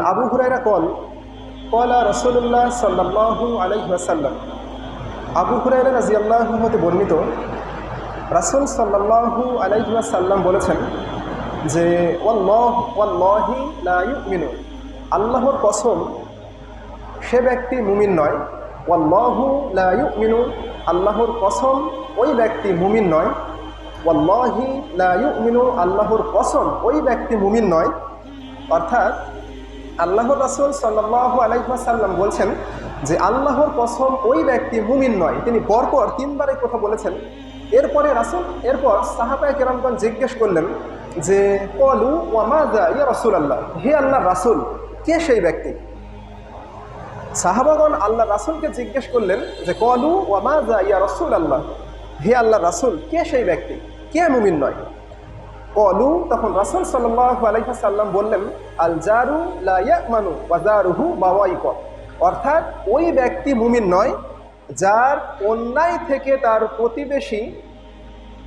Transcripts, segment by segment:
আবু হুরাইরা call কলা রসুল্লাহ সাল্লাহু আলহিহাসাল্লাম আবু হুরাইরা রাজি আল্লাহু হতে বর্ণিত, রাসুল সাল্লাহু আলহিহাসাল্লাম বলেছেন যে ওয়াল্লাহিন আল্লাহর কসম, সে ব্যক্তি মুমিন নয়। ওয়াল্লাহু লাইমিনু আল্লাহর কসম ওই ব্যক্তি মুমিন নয়। ওয়াল্লাহি লাইমিনু আল্লাহর কসম ওই ব্যক্তি মুমিন নয়। অর্থাৎ আল্লাহর রাসূল সাল্লাল্লাহু আলাইহি ওয়াসাল্লাম বলছেন যে আল্লাহর কসম ওই ব্যক্তি মুমিন নয়। তিনি পরপর তিনবার এই কথা বলেছেন। এরপরে রাসূল, এরপর সাহাবায়ে কেরামগণ জিজ্ঞেস করলেন যে, কলু ওয়ামাদা ইয়া রাসূল আল্লাহ হে আল্লাহ রাসূল, কে সেই ব্যক্তি? সাহাবাগণ আল্লাহ রাসুলকে জিজ্ঞেস করলেন যে, কলু ওয়ামাদা ইয়া রসুল আল্লাহ হে আল্লাহ রাসূল, কে সেই ব্যক্তি? কে মুমিন নয়? কলু, তখন রাসূল সাল্লাম বললেন, আল জারু লা ইয়ামানু ওয়াজারুহু বাওয়াইক। অর্থাৎ ওই ব্যক্তি মুমিন নয়, যার অন্যায় থেকে তার প্রতিবেশী,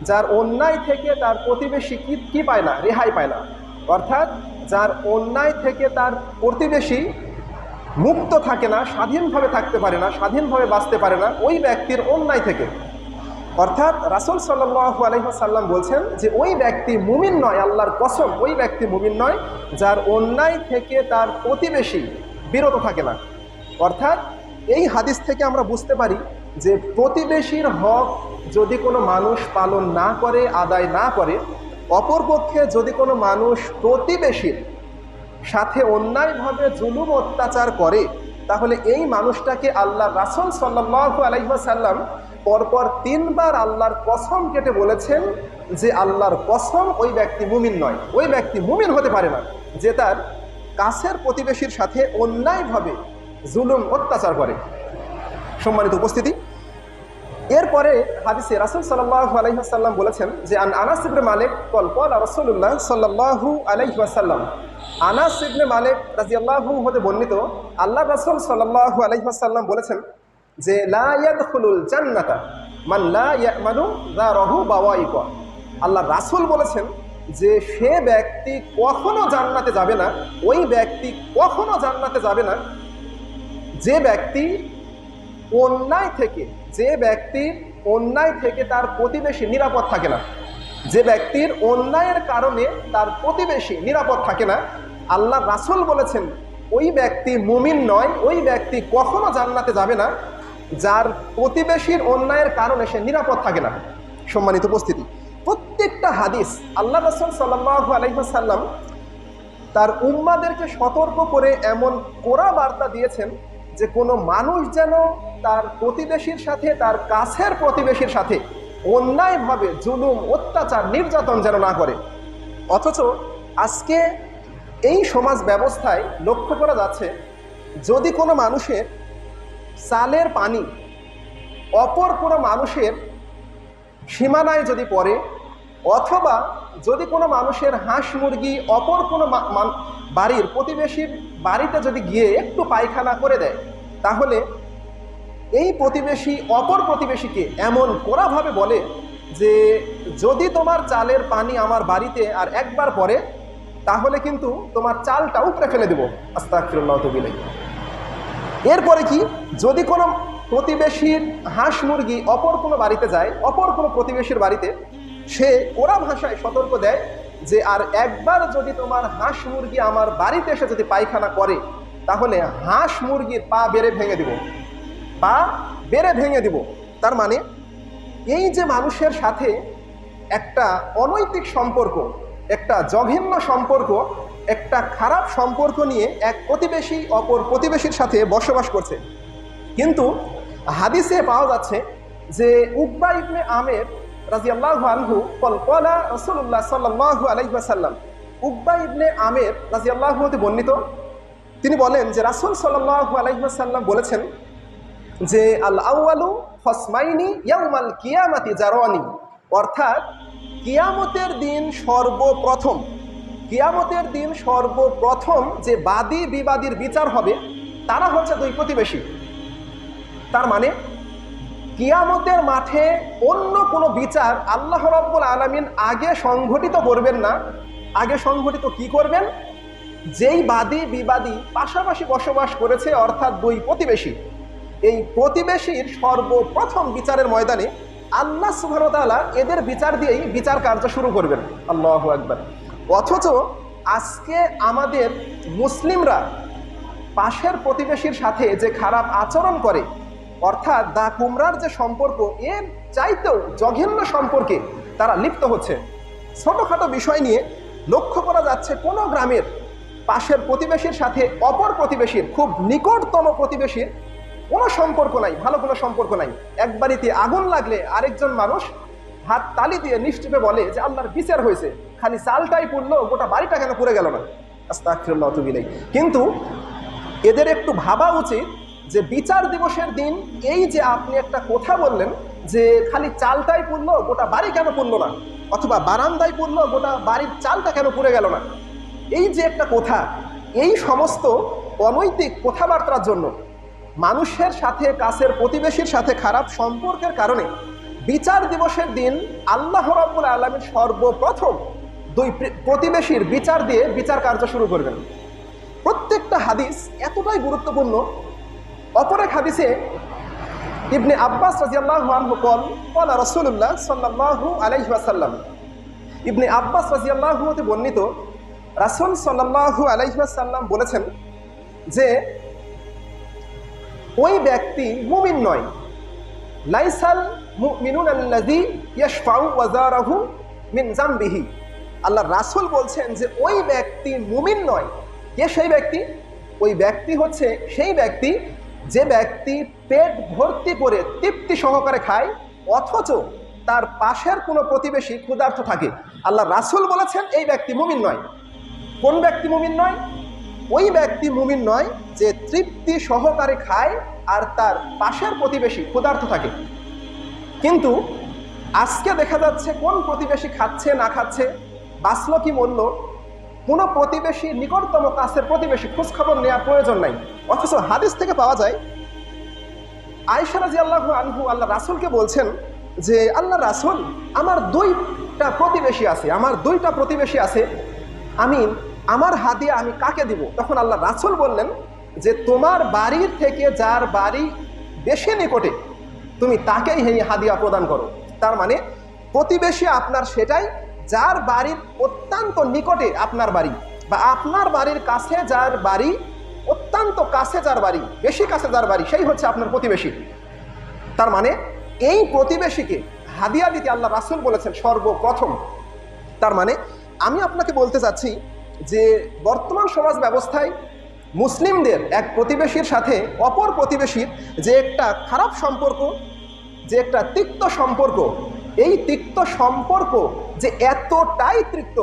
যার অন্যায় থেকে তার প্রতিবেশী কি, কী পায় না? রেহাই পায় না। অর্থাৎ যার অন্যায় থেকে তার প্রতিবেশী মুক্ত থাকে না, স্বাধীনভাবে থাকতে পারে না, স্বাধীনভাবে বাঁচতে পারে না, ওই ব্যক্তির অন্যায় থেকে। অর্থাৎ রাসুল সাল্লাহ আলহিহাসাল্লাম বলছেন যে ওই ব্যক্তি মুমিন নয়, আল্লাহর কসম, ওই ব্যক্তি মুমিন নয় যার অন্যায় থেকে তার প্রতিবেশী বিরত থাকে না। অর্থাৎ এই হাদিস থেকে আমরা বুঝতে পারি যে প্রতিবেশীর হক যদি কোনো মানুষ পালন না করে, আদায় না করে অপরপক্ষে যদি কোনো মানুষ প্রতিবেশীর সাথে অন্যায়ভাবে জুলুম অত্যাচার করে, তাহলে এই মানুষটাকে আল্লাহ রাসুল সাল্লাহ আলাইসাল্লাম পরপর তিনবার আল্লাহর কসম কেটে বলেছেন যে আল্লাহর কসম ওই ব্যক্তি মুমিন নয়, ওই ব্যক্তি মুমিন হতে পারে না, যে তার কাছের প্রতিবেশীর সাথে অন্যায়ভাবে জুলুম, অত্যাচার করে। সম্মানিত উপস্থিতি, এরপরে হাদিসে রাসুল সাল্লাহ আলহিহাসাল্লাম বলেছেন যে, আন আনাস ইবনে মালিক কল কল রসুল্লাহ সাল্লাহু আলহিহাসাল্লাম আনাস ইবনে মালিক রাজিয়াল্লাহু হতে বর্ণিত, আল্লাহ রাসুল সাল্লাহু আলহিহাসাল্লাম বলেছেন যে জান্নাতা বাওয়াইক আল্লাহ রাসূল বলেছেন যে সে ব্যক্তি কখনো জান্নাতে যাবে না, ওই ব্যক্তি কখনো জান্নাতে যাবে না। যে ব্যক্তি অন্যায় থেকে, যে ব্যক্তির অন্যায় থেকে তার প্রতিবেশী নিরাপদ থাকে না, যে ব্যক্তির অন্যায়ের কারণে তার প্রতিবেশী নিরাপদ থাকে না, আল্লাহ রাসুল বলেছেন, ওই ব্যক্তি মুমিন নয়, ওই ব্যক্তি কখনো জান্নাতে যাবে না যার প্রতিবেশীর অন্যায়ের কারণে সে নিরাপদ থাকে না। সম্মানিত উপস্থিতি, প্রত্যেকটা হাদিস আল্লাহ রসুল সাল্লাহ আলহিহাসাল্লাম তার উম্মাদেরকে সতর্ক করে এমন কোরা বার্তা দিয়েছেন যে কোনো মানুষ যেন তার প্রতিবেশীর সাথে, তার কাছের প্রতিবেশীর সাথে অন্যায়ভাবে জুলুম, অত্যাচার, নির্যাতন যেন না করে। অথচ আজকে এই সমাজ ব্যবস্থায় লক্ষ্য করা যাচ্ছে, যদি কোনো মানুষের চালের পানি অপর কোনো মানুষের সীমানায় যদি পড়ে, অথবা যদি কোনো মানুষের হাঁস মুরগি অপর কোনো বাড়ির প্রতিবেশীর বাড়িতে যদি গিয়ে একটু পায়খানা করে দেয়, তাহলে এই প্রতিবেশী, অপর প্রতিবেশীকে এমন কড়াভাবে বলে যে, যদি তোমার চালের পানি আমার বাড়িতে আর একবার পরে তাহলে কিন্তু তোমার চালটা উপরে ফেলে দেবো। আস্তাকিরুল্লাহ তবিলে এরপরে কি? যদি কোনো প্রতিবেশীর হাঁস মুরগি অপর কোনো বাড়িতে যায়, অপর কোনো প্রতিবেশীর বাড়িতে, সে ওরা ভাষায় সতর্ক দেয় যে, আর একবার যদি তোমার হাঁস মুরগি আমার বাড়িতে এসে যদি পায়খানা করে, তাহলে হাঁস মুরগির পা বেড়ে ভেঙে দিব। পা বেড়ে ভেঙে দিব। তার মানে এই যে মানুষের সাথে একটা অনৈতিক সম্পর্ক, একটা জঘন্য সম্পর্ক একটা খারাপ সম্পর্ক নিয়ে এক প্রতিবেশী, অপর প্রতিবেশীর সাথে বসবাস করছে। কিন্তু হাদিসে পাওয়া যাচ্ছে যে উকবা ইবনে আমের রাজি আল্লাহ আনহু কলকলা রসুল্লাহ সাল্লাহ আলহিহাসাল্লাম উকবা ইবনে আমের রাজি আল্লাহ হতে বর্ণিত, তিনি বলেন যে রাসুল সাল্লাহ আলহিহাসাল্লাম বলেছেন যে, আল আউআলু ফসমাইনি ইয়াউমাল কিয়ামাতি জারওয়ানি অর্থাৎ কিয়ামতের দিন সর্বপ্রথম কিয়ামতের দিন সর্বপ্রথম যে বাদী বিবাদীর বিচার হবে, তারা হচ্ছে দুই প্রতিবেশী। তার মানে কিয়ামতের মাঠে অন্য কোনো বিচার আল্লাহ রব্বুল আলমিন আগে সংঘটিত করবেন না। আগে সংঘটিত কি করবেন? যেই বাদী বিবাদী পাশাপাশি বসবাস করেছে, অর্থাৎ দুই প্রতিবেশী। এই প্রতিবেশীর সর্বপ্রথম বিচারের ময়দানে আল্লাহ সুবাহতালা এদের বিচার দিয়েই বিচার কার্য শুরু করবেন। আল্লাহ একবার অথচ আজকে আমাদের মুসলিমরা পাশের প্রতিবেশীর সাথে যে খারাপ আচরণ করে, অর্থাৎ দা কুমড়ার যে সম্পর্ক, এর চাইতেও জঘন্য সম্পর্কে তারা লিপ্ত হচ্ছে। ছোটোখাটো বিষয় নিয়ে লক্ষ্য করা যাচ্ছে কোনো গ্রামের পাশের প্রতিবেশীর সাথে অপর প্রতিবেশীর খুব নিকটতম প্রতিবেশীর কোনো সম্পর্ক নাই, ভালো কোনো সম্পর্ক নাই। এক বাড়িতে আগুন লাগলে আরেকজন মানুষ হাত তালি দিয়ে নিশ্চিপে বলে যে আল্লাহর বিচার হয়েছে। খালি চালটাই পড়ল, গোটা বাড়িটা কেন পুড়ে গেল না? আস্তাগফিরুল্লাহ, ওয়া আতুবু ইলাইহ। কিন্তু এদের একটু ভাবা উচিত যে বিচার দিবসের দিন এই যে আপনি একটা কথা বললেন যে খালি চালটাই পড়ল, গোটা বাড়ি কেন পড়ল না? অথবা বারান্দায় পড়ল, গোটা বাড়ির চালটা কেন পুড়ে গেল না? এই যে একটা কথা, এই সমস্ত অনৈতিক কথাবার্তার জন্য মানুষের সাথে, কাছের প্রতিবেশীর সাথে খারাপ সম্পর্কের কারণে বিচার দিবসের দিন আল্লাহ রাব্বুল আলমীর সর্বপ্রথম দুই প্রতিবেশীর বিচার দিয়ে বিচার কার্য শুরু করবেন। প্রত্যেকটা হাদিস এতটাই গুরুত্বপূর্ণ। অপর এক হাদিসে ইবনে আব্বাস রাজিয়াল্লাহু আনহু কল, কলা রাসূলুল্লাহ সাল্লাল্লাহু আলাইহি ওয়াসাল্লাম। ইবনে আব্বাস রাজিয়াল্লাহু হতে বর্ণিত, রাসূল সাল্লাল্লাহু আলাইহি ওয়াসাল্লাম বলেছেন যে, ওই ব্যক্তি মুমিন নয়। লাইসাল মিন জামবিহি আল্লাহ রাসূল বলছেন যে, ওই ব্যক্তি মুমিন নয়। কে সেই ব্যক্তি? ওই ব্যক্তি হচ্ছে সেই ব্যক্তি যে ব্যক্তি পেট ভর্তি করে তৃপ্তি সহকারে খায়, অথচ তার পাশের কোনো প্রতিবেশী ক্ষুধার্ত থাকে। আল্লাহ রাসূল বলেছেন, এই ব্যক্তি মুমিন নয়। কোন ব্যক্তি মুমিন নয়? ওই ব্যক্তি মুমিন নয় যে তৃপ্তি সহকারে খায় আর তার পাশের প্রতিবেশী ক্ষুধার্ত থাকে। কিন্তু আজকে দেখা যাচ্ছে কোন প্রতিবেশী খাচ্ছে, না খাচ্ছে? বাঁচলো কি মরল কোনো প্রতিবেশী, নিকটতম কাছের প্রতিবেশী খোঁজখবর নেওয়ার প্রয়োজন নাই। অথচ হাদিস থেকে পাওয়া যায় আয়সারাজি আল্লাহ আনহু আল্লাহ রাসুলকে বলছেন যে আল্লাহ রাসুল, আমার দুইটা প্রতিবেশী আছে, আমার দুইটা প্রতিবেশী আছে। আমি, আমার হাদিয়া আমি কাকে দিব? তখন আল্লাহ রাসুল বললেন যে, তোমার বাড়ির থেকে যার বাড়ি বেশি নিকটে তুমি তাকেই এই হাদিয়া প্রদান করো। তার মানে প্রতিবেশী আপনার সেটাই, যার বাড়ির অত্যন্ত নিকটে আপনার বাড়ি, বা আপনার বাড়ির কাছে যার বাড়ি, অত্যন্ত কাছে যার বাড়ি, বেশি কাছে যার বাড়ি, সেই হচ্ছে আপনার প্রতিবেশী। তার মানে এই প্রতিবেশীকে হাদিয়া দিতে আল্লাহ রাসুল বলেছেন সর্বপ্রথম। তার মানে আমি আপনাকে বলতে চাচ্ছি যে, বর্তমান সমাজ ব্যবস্থায় মুসলিমদের এক প্রতিবেশীর সাথে অপর প্রতিবেশীর যে একটা খারাপ সম্পর্ক, যে একটা তিক্ত সম্পর্ক, এই তিক্ত সম্পর্ক যে এতটাই তিক্ত,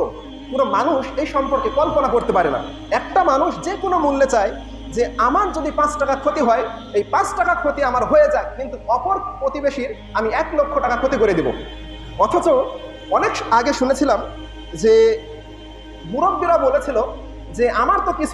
কোনো মানুষ এই সম্পর্কে কল্পনা করতে পারে না। একটা মানুষ যে কোনো মূল্যে চায় যে আমার যদি পাঁচ টাকা ক্ষতি হয়, এই পাঁচ টাকা ক্ষতি আমার হয়ে যায় কিন্তু অপর প্রতিবেশীর আমি এক লক্ষ টাকা ক্ষতি করে দেব। অথচ অনেক আগে শুনেছিলাম যে মুরব্বীরা বলেছিল যে, আমার তো কিছু